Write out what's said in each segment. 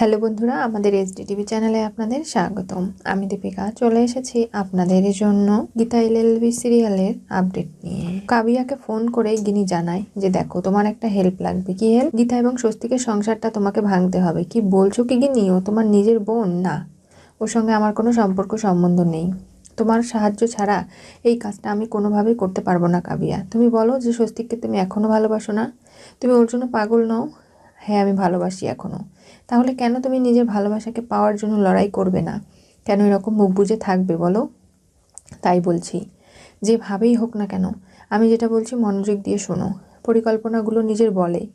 Hello বন্ধুরা, আমাদের SD TV চ্যানেলে আপনাদের স্বাগতম। আমি দীপিকা, চলে এসেছি আপনাদের জন্য গীতা এলএলবি সিরিয়ালের আপডেট নিয়ে। কাবিয়াকে ফোন করে গিনি জানায় যে, দেখো, তোমার একটা হেল্প লাগবে। কি হেল্প? গীতা এবং স্বস্তিকের সংসারটা তোমাকে ভাঙতে হবে। কি বলছো কি গিনি? ও তোমার নিজের বোন? না, ওর সঙ্গে আমার কোনো সম্পর্ক সম্বন্ধ নেই। তোমার সাহায্য ছাড়া এই কাজটা আমি কোনোভাবেই করতে পারব না কাবিয়া। তুমি বলো যে, স্বস্তিককে তুমি এখনও ভালোবাসো না? তুমি ওর জন্য পাগল নও। হ্যাঁ আমি ভালোবাসি এখনও তাহলে কেন তুমি নিজের ভালোবাসাকে পাওয়ার জন্য লড়াই করবে না? কেন এরকম মুখ বুঝে থাকবে, বলো? তাই বলছি। যেভাবেই হোক না কেন, আমি যেটা বলছি মনোযোগ দিয়ে শোনো। পরিকল্পনাগুলো নিজের বলে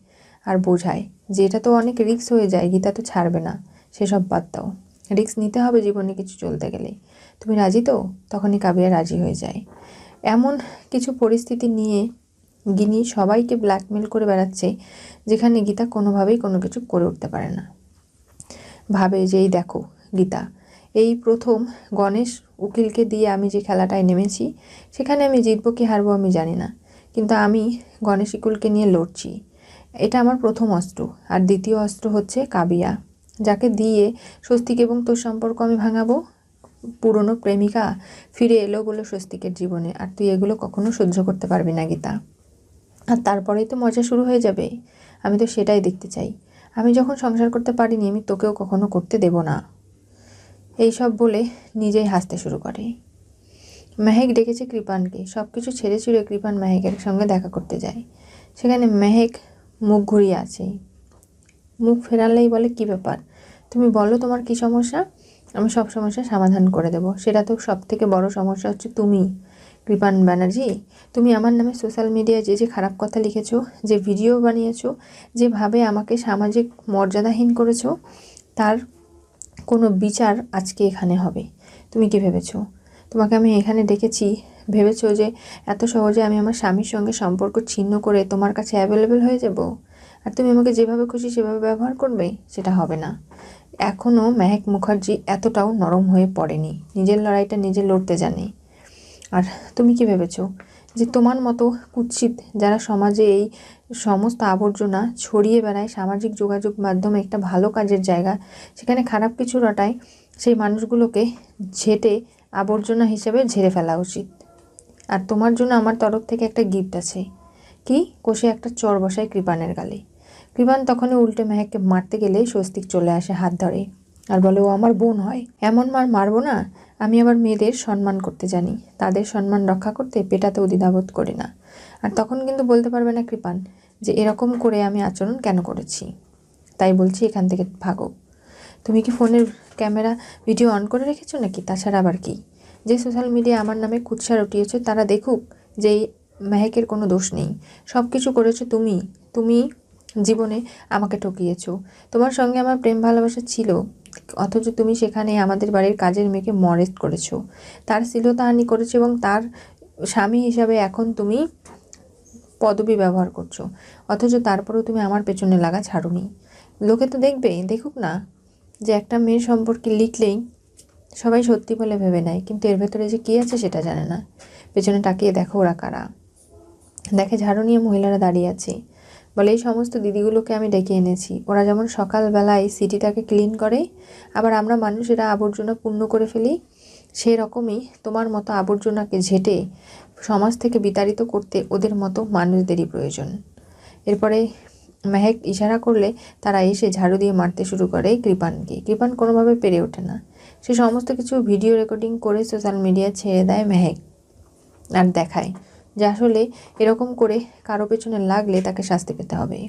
আর বোঝায়। যে এটা তো অনেক রিস্ক হয়ে যায়, গীতা তো ছাড়বে না। সেসব বাদ দাও। রিস্ক নিতে হবে জীবনে কিছু চলতে গেলে। তুমি রাজি তো? তখনই কাবিয়া রাজি হয়ে যায়। এমন কিছু পরিস্থিতি নিয়ে গিনি সবাইকে ব্ল্যাকমেল করে বেড়াচ্ছে, যেখানে গীতা কোনোভাবেই কোনো কিছু করে উঠতে পারে না। ভাবে যে, এই দেখো, গীতা, এই প্রথম গণেশ উকিলকে দিয়ে আমি যে খেলাটায় নেমেছি, সেখানে আমি জিতবো কি হারবো আমি জানি না, কিন্তু আমি গণেশ উকিলকে নিয়ে লড়ছি। এটা আমার প্রথম অস্ত্র, আর দ্বিতীয় অস্ত্র হচ্ছে কাবিয়া, যাকে দিয়ে স্বস্তিক এবং তোর সম্পর্ক আমি ভাঙাবো। পুরনো প্রেমিকা ফিরে এলো বলে স্বস্তিকের জীবনে, আর তুই এগুলো কখনো সহ্য করতে পারবি না, গীতা। আর তারপরেই তো মজা শুরু হয়ে যাবে। আমি তো সেটাই দেখতে চাই। আমি যখন সংসার করতে পারিনি, আমি তোকেও কখনো করতে দেব না। এইসব বলে নিজেই হাসতে শুরু করে। মেহেক ডেকেছে কৃপানকে। সব কিছু ছেড়ে ছুড়ে কৃপান মেহেকের সঙ্গে দেখা করতে যায়। সেখানে মেহেক মুখ ঘুরিয়ে আছে। মুখ ফেরালেই বলে, কি ব্যাপার? তুমি বলো তোমার কি সমস্যা? আমি সব সমস্যার সমাধান করে দেবো। সেটা তো সব থেকে বড় সমস্যা হচ্ছে তুমি। কৃপান ব্যানার্জি, তুমি আমার নামে সোশ্যাল মিডিয়ায় যে যে খারাপ কথা লিখেছো, যে ভিডিও বানিয়েছো যেভাবে আমাকে সামাজিক মর্যাদাহীন করেছ, তার কোনো বিচার আজকে এখানে হবে। তুমি কি ভেবেছো? তোমাকে আমি এখানে ডেকেছি ভেবেছো যে এত সহজে আমি আমার স্বামীর সঙ্গে সম্পর্ক ছিন্ন করে তোমার কাছে অ্যাভেলেবেল হয়ে যাব? আর তুমি আমাকে যেভাবে খুশি সেভাবে ব্যবহার করবে, সেটা হবে না। এখনও মেহেক মুখার্জি এতটাও নরম হয়ে পড়েনি। নিজের লড়াইটা নিজে লড়তে জানে। আর তুমি কি ভেবেছো যে তোমার মতো কুৎসিত যারা সমাজে এই সমস্ত আবর্জনা ছড়িয়ে বেড়ায়, সামাজিক যোগাযোগ মাধ্যমে একটা ভালো কাজের জায়গা, সেখানে খারাপ কিছু রটায়, সেই মানুষগুলোকে ঝেটে আবর্জনা হিসেবে ঝেড়ে ফেলা উচিত? আর তোমার জন্য আমার তরফ থেকে একটা গিফট আছে। কি? কোষে একটা চর বসায় কৃপানের গালে। কৃপান তখনই উল্টে মেহেককে মারতে গেলে স্বস্তিক চলে আসে হাত ধরে। আর বলে, ও আমার বোন হয়। এমন মার মারবো না আমি আবার মেয়েদের সম্মান করতে জানি। তাদের সম্মান রক্ষা করতে পেটাতেও দ্বিধাবোধ করি না। আর তখন কিন্তু বলতে পারবে না কৃপান, যে এরকম করে আমি আচরণ কেন করেছি? তাই বলছি এখান থেকে ভাগো। তুমি কি ফোনের ক্যামেরা ভিডিও অন করে রেখেছো নাকি? তাছাড়া আবার কি? যে সোশ্যাল মিডিয়া আমার নামে কুৎসা রটিয়েছো, তারা দেখুক যে এই মেহেকের কোনো দোষ নেই। সব কিছু করেছ তুমি। তুমি জীবনে আমাকে ঠকিয়েছো। তোমার সঙ্গে আমার প্রেম ভালোবাসা ছিল। অথচ তুমি সেখানে আমাদের বাড়ির কাজের মেয়েকে মরেস্ট করেছ। তার শ্লীলতাহানি করেছ এবং তার স্বামী হিসাবে এখন তুমি পদবি ব্যবহার করছ। অথচ তারপরেও তুমি আমার পেছনে লাগা ছাড়ুনি। লোকে তো দেখবে, দেখুক না, যে একটা মেয়ের সম্পর্কে লিখলেই সবাই সত্যি বলে ভেবে নেয়, কিন্তু এর ভেতরে যে কী আছে সেটা জানে না। পেছনে তাকিয়ে দেখো ওরা কারা। দেখে ঝাড়ু নিয়ে মহিলারা দাঁড়িয়ে আছে। বলে, এই সমস্ত দিদিগুলোকে আমি ডেকে এনেছি। ওরা যেমন সকালবেলায় সিটিটাকে ক্লিন করে, আবার আমরা মানুষেরা আবর্জনা পূর্ণ করে ফেলি, সেরকমই তোমার মতো আবর্জনাকে ঝেঁটে সমাজ থেকে বিতাড়িত করতে ওদের মতো মানুষদেরই প্রয়োজন। এরপরে মেহেক ইশারা করলে তারা এসে ঝাড়ু দিয়ে মারতে শুরু করে কৃপানকে। কৃপান কোনোভাবে পেরে ওঠে না। সে সমস্ত কিছু ভিডিও রেকর্ডিং করে সোশ্যাল মিডিয়া ছেড়ে দেয় মেহেক আর দেখায়। যে আসলে এরকম করে কারও পেছনে লাগলে তাকে শাস্তি পেতে হবে।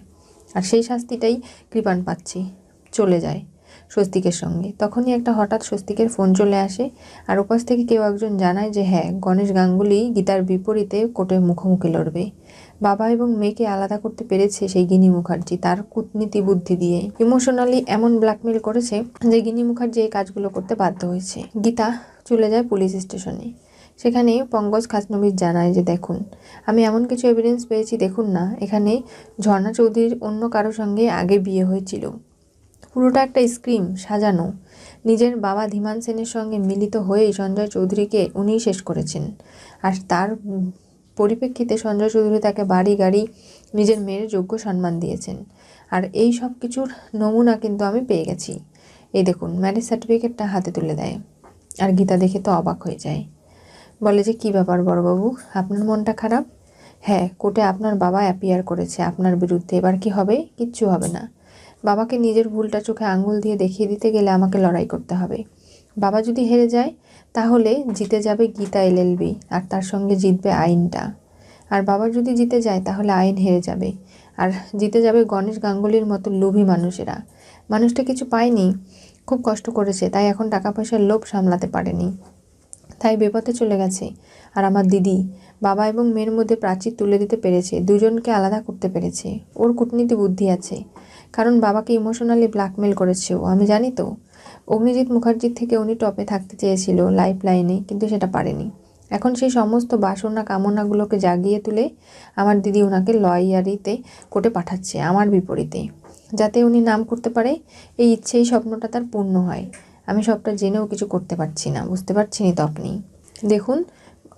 আর সেই শাস্তিটাই কৃপান পাচ্ছি, চলে যায় স্বস্তিকের সঙ্গে। তখনই একটা হঠাৎ স্বস্তিকের ফোন চলে আসে আর ওপাশ থেকে কেউ একজন জানায় যে হ্যাঁ গণেশ গাঙ্গুলি গীতার বিপরীতে কোর্টে মুখোমুখি লড়বে। বাবা এবং মেয়েকে আলাদা করতে পেরেছে সেই গিনি মুখার্জি তার কূটনীতি বুদ্ধি দিয়ে। ইমোশনালি এমন ব্ল্যাকমেল করেছে যে গিনি মুখার্জি এই কাজগুলো করতে বাধ্য হয়েছে। গীতা চলে যায় পুলিশ স্টেশনে। সেখানে পঙ্কজ খাসনবির জানায় যে, দেখুন, আমি এমন কিছু এভিডেন্স পেয়েছি, দেখুন না, এখানে ঝর্ণা চৌধুরীর অন্য কারোর সঙ্গে আগে বিয়ে হয়েছিল। পুরোটা একটা স্ক্রিম সাজানো। নিজের বাবা ধীমান সেনের সঙ্গে মিলিত হয়েই সঞ্জয় চৌধুরীকে উনিই শেষ করেছেন। আর তার পরিপ্রেক্ষিতে সঞ্জয় চৌধুরী তাকে বাড়ি, গাড়ি, নিজের মেয়ের যোগ্য সম্মান দিয়েছেন। আর এই সব কিছুর নমুনা কিন্তু আমি পেয়ে গেছি। এই দেখুন ম্যারেজ সার্টিফিকেটটা হাতে তুলে দেয়। আর গীতা দেখে তো অবাক হয়ে যায়। বলে যে, কী ব্যাপার বড়বাবু? আপনার মনটা খারাপ? হ্যাঁ কোর্টে আপনার বাবা অ্যাপিয়ার করেছে। আপনার বিরুদ্ধে। এবার কি হবে? কিচ্ছু হবে না। বাবাকে নিজের ভুলটা চোখে আঙুল দিয়ে দেখিয়ে দিতে গেলে আমাকে লড়াই করতে হবে। বাবা যদি হেরে যায়, তাহলে জিতে যাবে গীতা এলএলবি আর তার সঙ্গে জিতবে আইনটা। আর বাবা যদি জিতে যায়, তাহলে আইন হেরে যাবে। আর জিতে যাবে গণেশ গাঙ্গুলির মতো লোভী মানুষেরা। মানুষটা কিছু পায়নি, খুব কষ্ট করেছে, তাই এখন টাকা পয়সার লোভ সামলাতে পারেনি। তাই বেপথে চলে গেছে। আর আমার দিদি, বাবা এবং মেয়ের মধ্যে প্রাচীর তুলে দিতে পেরেছে, দুজনকে আলাদা করতে পেরেছে। ওর কূটনীতি বুদ্ধি আছে, কারণ বাবাকে ইমোশনালি ব্ল্যাকমেল করেছে ও, আমি জানি তো। অগ্নিজিৎ মুখার্জির থেকে উনি টপে থাকতে চেয়েছিল লাইফ লাইনে কিন্তু সেটা পারেনি। এখন সেই সমস্ত বাসনা কামনাগুলোকে জাগিয়ে তুলে আমার দিদি ওনাকে লয়ারিতে কোর্টে পাঠাচ্ছে, আমার বিপরীতে। যাতে উনি নাম করতে পারে, এই ইচ্ছে এই স্বপ্নটা তার পূর্ণ হয়। আমি সবটা জেনেও কিছু করতে পারছি না। বুঝতে পারছি তো আপনি? দেখুন,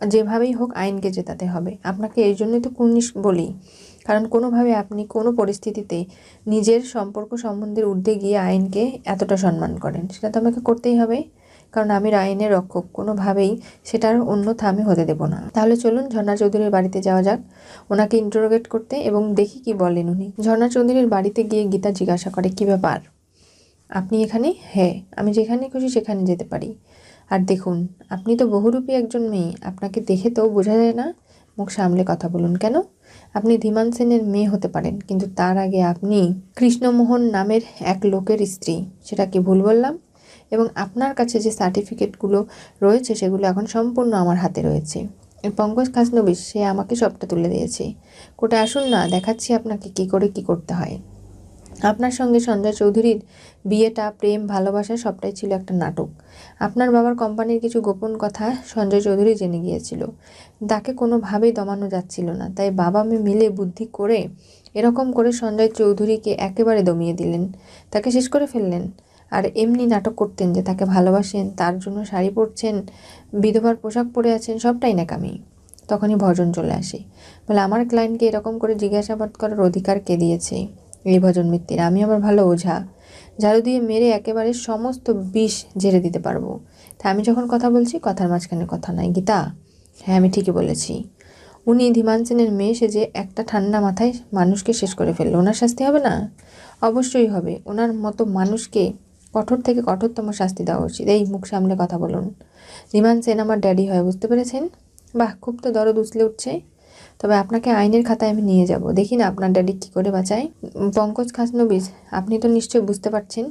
যেভাবেই হোক আইনকে জেতাতে হবে। আপনাকে এই জন্যই তো কুর্নিশ বলি। কারণ কোনোভাবে আপনি কোনো পরিস্থিতিতে নিজের সম্পর্ক সম্বন্ধের ঊর্ধ্বে গিয়ে আইনকে এতটা সম্মান করেন, সেটা তো আমাকে করতেই হবে। কারণ আমি আইনের রক্ষক, কোনোভাবেই সেটার অন্যথা আমি হতে দেবো না। তাহলে চলুন ঝর্ণা চৌধুরীর বাড়িতে যাওয়া যাক, ওনাকে ইন্টারোগেট করতে এবং দেখি কি বলেন উনি। ঝর্ণা চৌধুরীর বাড়িতে গিয়ে গীতা জিজ্ঞাসা করে, কী ব্যাপার? আপনি এখানে? হ্যাঁ আমি যেখানে খুশি সেখানে যেতে পারি। আর দেখুন, আপনি তো বহুরূপী একজন মেয়ে, আপনাকে দেখে তো বোঝা যায় না। মুখ সামলে কথা বলুন, কেন? আপনি ধীমান সেনের মেয়ে হতে পারেন, কিন্তু তার আগে আপনি কৃষ্ণমোহন নামের এক লোকের স্ত্রী সেটা কি ভুল বললাম। এবং আপনার কাছে যে সার্টিফিকেটগুলো রয়েছে, সেগুলো এখন সম্পূর্ণ আমার হাতে রয়েছে। পঙ্কজ খাসনবিশ সে আমাকে সবটা তুলে দিয়েছে। কোটে আসুন না, দেখাচ্ছি আপনাকে কি করে কি করতে হয়। আপনার সঙ্গে সঞ্জয় চৌধুরীর বিয়েটা, প্রেম, ভালোবাসা সবটাই ছিল একটা নাটক। আপনার বাবার কোম্পানির কিছু গোপন কথা সঞ্জয় চৌধুরী জেনে গিয়েছিল। তাকে কোনোভাবেই দমানো যাচ্ছিল না। তাই বাবা মেয়ে মিলে বুদ্ধি করে, এরকম করে সঞ্জয় চৌধুরীকে একেবারে দমিয়ে দিলেন। তাকে শেষ করে ফেললেন। আর এমনি নাটক করতেন যে তাকে ভালোবাসেন, তার জন্য শাড়ি পরছেন, বিধবার পোশাক পরে আছেন, সবটাই নাকামি তখনই ভজন চলে আসে। বলে, আমার ক্লায়েন্টকে এরকম করে জিজ্ঞাসাবাদ করার অধিকার কে দিয়েছে? এই ভজন মিত্তির আমি আবার ভালো ওঝা। ঝাড়ু দিয়ে মেরে একেবারে সমস্ত বিষ ঝেড়ে দিতে পারব। তা আমি যখন কথা বলছি, কথার মাঝখানে কথা নাই, গীতা। হ্যাঁ আমি ঠিকই বলেছি। উনি ধীমান সেনের মেয়ে সেজে একটা ঠান্ডা মাথায় মানুষকে শেষ করে ফেলল, ওনার শাস্তি হবে না? অবশ্যই হবে। ওনার মতো মানুষকে কঠোর থেকে কঠোরতম শাস্তি দেওয়া উচিত। এই মুখ সামলে কথা বলুন। ধীমান সেন আমার ড্যাডি হয়, বুঝতে পেরেছেন? বাহ, খুব তো দরদ উছলে উঠছে। তবে আপনাকে আইনের খাতায় আমি নিয়ে যাব। দেখি না আপনার ড্যাডি কী করে বাঁচায়। পঙ্কজ খাসনবিজ, আপনি তো নিশ্চয়ই বুঝতে পারছেন।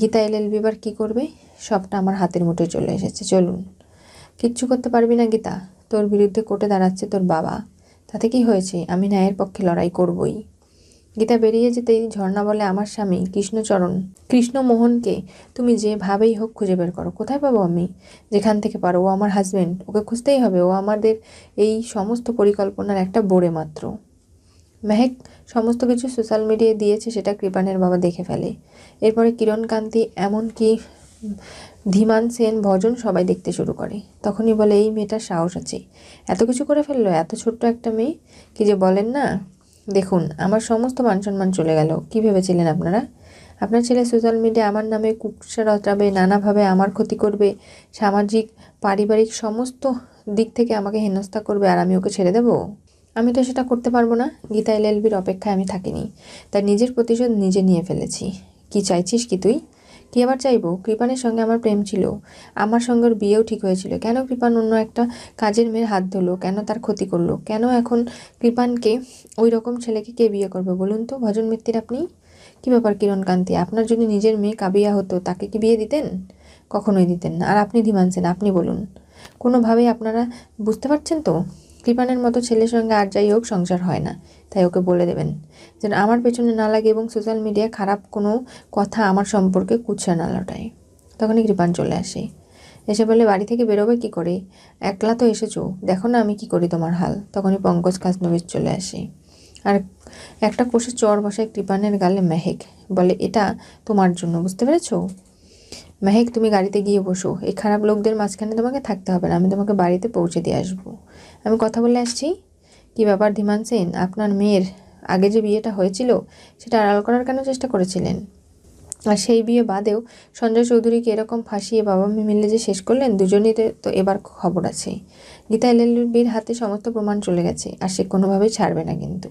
গীতা এল এল বিবার কী করবে? সবটা আমার হাতের মুঠে চলে এসেছে। চলুন। কিচ্ছু করতে পারবি না গীতা। তোর বিরুদ্ধে কোর্টে দাঁড়াচ্ছে তোর বাবা। তাতে কি হয়েছে? আমি ন্যায়ের পক্ষে লড়াই করবই। গীতা বেরিয়ে যেতেই ঝর্ণা বলে আমার স্বামী কৃষ্ণচরণ, কৃষ্ণমোহনকে তুমি যেভাবেই হোক খুঁজে বের করো। কোথায় পাবো আমি? যেখান থেকে পারো। ও আমার হাজব্যান্ড ওকে খুঁজতেই হবে। ও আমাদের এই সমস্ত পরিকল্পনার একটা বোড়ে মাত্র। মেহেক সমস্ত কিছু সোশ্যাল মিডিয়ায় দিয়েছে, সেটা কৃপানের বাবা দেখে ফেলে। এরপরে কিরণ কান্তি এমনকি ধীমান সেন ভজন সবাই দেখতে শুরু করে। তখনই বলে, এই মেয়েটার সাহস আছে। এত কিছু করে ফেলল? এত ছোট্ট একটা মেয়ে? কি যে বলেন না? দেখুন, আমার সমস্ত মান সম্মান চলে গেল। কী ভেবেছিলেন আপনারা? আপনার ছেলে সোশ্যাল মিডিয়া আমার নামে কুকসা রচাবে নানাভাবে আমার ক্ষতি করবে, সামাজিক, পারিবারিক সমস্ত দিক থেকে আমাকে হেনস্থা করবে আর আমি ওকে ছেড়ে দেবো? আমি তো সেটা করতে পারব না। গীতা এলএলবির অপেক্ষায় আমি থাকিনি। তাই নিজের প্রতিশোধ নিজে নিয়ে ফেলেছি। কি চাইছিস কি তুই? কি আবার চাইব? কৃপানের সঙ্গে আমার প্রেম ছিল। আমার সঙ্গে ওর বিয়েও ঠিক হয়েছিল। কেন কৃপান অন্য একটা কাজের মেয়ের হাত ধরলো? কেন তার ক্ষতি করল? কেন এখন কৃপানকে ওই রকম ছেলেকে কে বিয়ে করবে বলুন তো? ভজন মিত্তির আপনি? কী ব্যাপার কিরণকান্তি আপনার যদি নিজের মেয়ে কাবিয়া হতো, তাকে কি বিয়ে দিতেন? কখনোই দিতেন না। আর আপনি ধীমানছেন আপনি বলুন। কোনোভাবেই আপনারা বুঝতে পারছেন তো? কৃপানের মতো ছেলের সঙ্গে আর যাই হোক সংসার হয় না। তাই ওকে বলে দেবেন, যেন আমার পেছনে না লাগে এবং সোশ্যাল মিডিয়ায় খারাপ কোনো কথা আমার সম্পর্কে কুচ্ছা না লটায়। তখনই কৃপান চলে আসে। এসে বলে, বাড়ি থেকে বেরোবে কি করে? একলা তো এসেছ। দেখো না আমি কি করি তোমার হাল। তখনই পঙ্কজ খাসনবিজ চলে আসে। আর একটা কোষে চর বসায় কৃপানের গালে মেহেক। বলে, এটা তোমার জন্য, বুঝতে পেরেছ? মেহেক, তুমি গাড়িতে গিয়ে বসো। এই খারাপ লোকদের মাঝখানে তোমাকে থাকতে হবে না, আমি তোমাকে বাড়িতে পৌঁছে দিয়ে আসব। আমি কথা বলে আসছি? কি ব্যাপার ধীমান সেন? আপনার মেয়ের আগে যে বিয়েটা হয়েছিল, সেটা আড়াল করার কেন চেষ্টা করেছিলেন? আর সেই বিয়ে বাদেও সঞ্জয় চৌধুরীকে এরকম ফাঁসিয়ে বাবা মেয়ে মিলে যে শেষ করলেন, দুজনেই তো এবার খবর আছে। গীতা এলএলবির হাতে সমস্ত প্রমাণ চলে গেছে, আর সে কোনোভাবেই ছাড়বে না কিন্তু।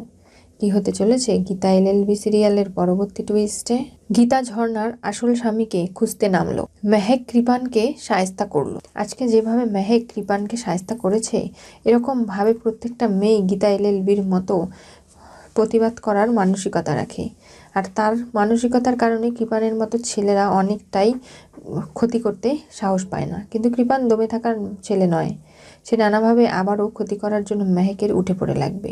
কি হতে চলেছে গীতা এলএলবি সিরিয়ালের পরবর্তী টুইস্টে গীতা ঝর্ণার আসল স্বামীকে খুঁজতে নামলো। মেহেক কৃপানকে সায়স্তা করল। আজকে যেভাবে মেহেক কৃপানকে সায়স্তা করেছে, এরকম ভাবে প্রত্যেকটা মেয়ে গীতা এলএলবির মতো প্রতিবাদ করার মানসিকতা রাখে। আর তার মানসিকতার কারণে কৃপানের মতো ছেলেরা অনেকটাই ক্ষতি করতে সাহস পায় না। কিন্তু কৃপান দমে থাকার ছেলে নয়। সে নানাভাবে আবারও ক্ষতি করার জন্য মেহেকের উঠে পড়ে লাগবে।